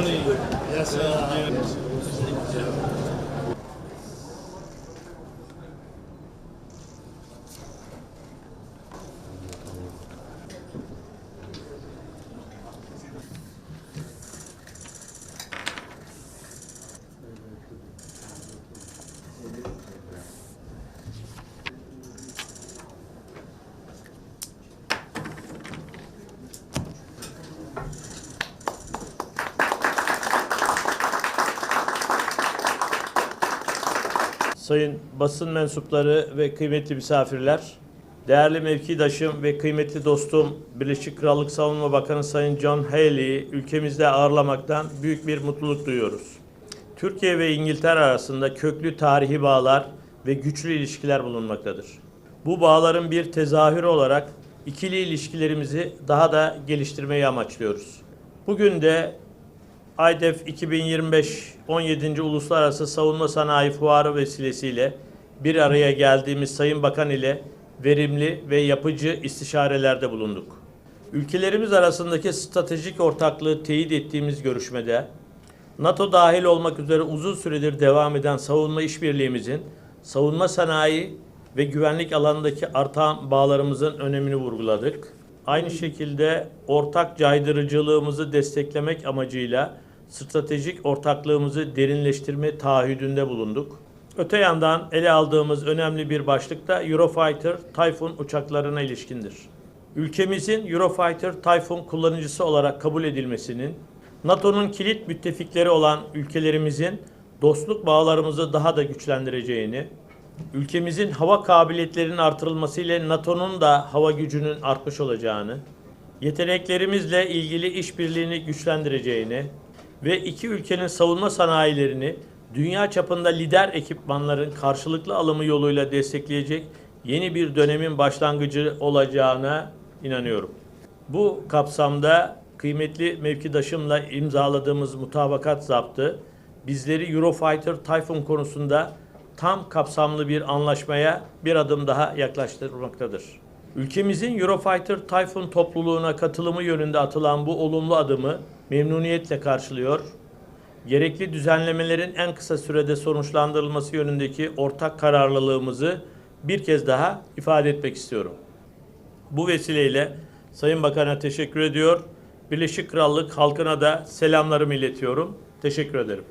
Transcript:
Johnny. Yes, sir. Sayın basın mensupları ve kıymetli misafirler, değerli mevkidaşım ve kıymetli dostum Birleşik Krallık Savunma Bakanı Sayın John Haley'i ülkemizde ağırlamaktan büyük bir mutluluk duyuyoruz. Türkiye ve İngiltere arasında köklü tarihi bağlar ve güçlü ilişkiler bulunmaktadır. Bu bağların bir tezahürü olarak ikili ilişkilerimizi daha da geliştirmeyi amaçlıyoruz. Bugün de IDEF 2025 17. Uluslararası Savunma Sanayi Fuarı vesilesiyle bir araya geldiğimiz Sayın Bakan ile verimli ve yapıcı istişarelerde bulunduk. Ülkelerimiz arasındaki stratejik ortaklığı teyit ettiğimiz görüşmede NATO dahil olmak üzere uzun süredir devam eden savunma işbirliğimizin savunma sanayi ve güvenlik alanındaki artan bağlarımızın önemini vurguladık. Aynı şekilde ortak caydırıcılığımızı desteklemek amacıyla stratejik ortaklığımızı derinleştirme taahhüdünde bulunduk. Öte yandan ele aldığımız önemli bir başlık da Eurofighter Typhoon uçaklarına ilişkindir. Ülkemizin Eurofighter Typhoon kullanıcısı olarak kabul edilmesinin NATO'nun kilit müttefikleri olan ülkelerimizin dostluk bağlarımızı daha da güçlendireceğini, ülkemizin hava kabiliyetlerinin artırılması ile NATO'nun da hava gücünün artmış olacağını, yeteneklerimizle ilgili işbirliğini güçlendireceğini ve iki ülkenin savunma sanayilerini dünya çapında lider ekipmanların karşılıklı alımı yoluyla destekleyecek yeni bir dönemin başlangıcı olacağına inanıyorum. Bu kapsamda kıymetli mevkidaşımla imzaladığımız mutabakat zaptı bizleri Eurofighter Typhoon konusunda tam kapsamlı bir anlaşmaya bir adım daha yaklaştırmaktadır. Ülkemizin Eurofighter Typhoon topluluğuna katılımı yönünde atılan bu olumlu adımı memnuniyetle karşılıyor. Gerekli düzenlemelerin en kısa sürede sonuçlandırılması yönündeki ortak kararlılığımızı bir kez daha ifade etmek istiyorum. Bu vesileyle Sayın Bakan'a teşekkür ediyor. Birleşik Krallık halkına da selamlarımı iletiyorum. Teşekkür ederim.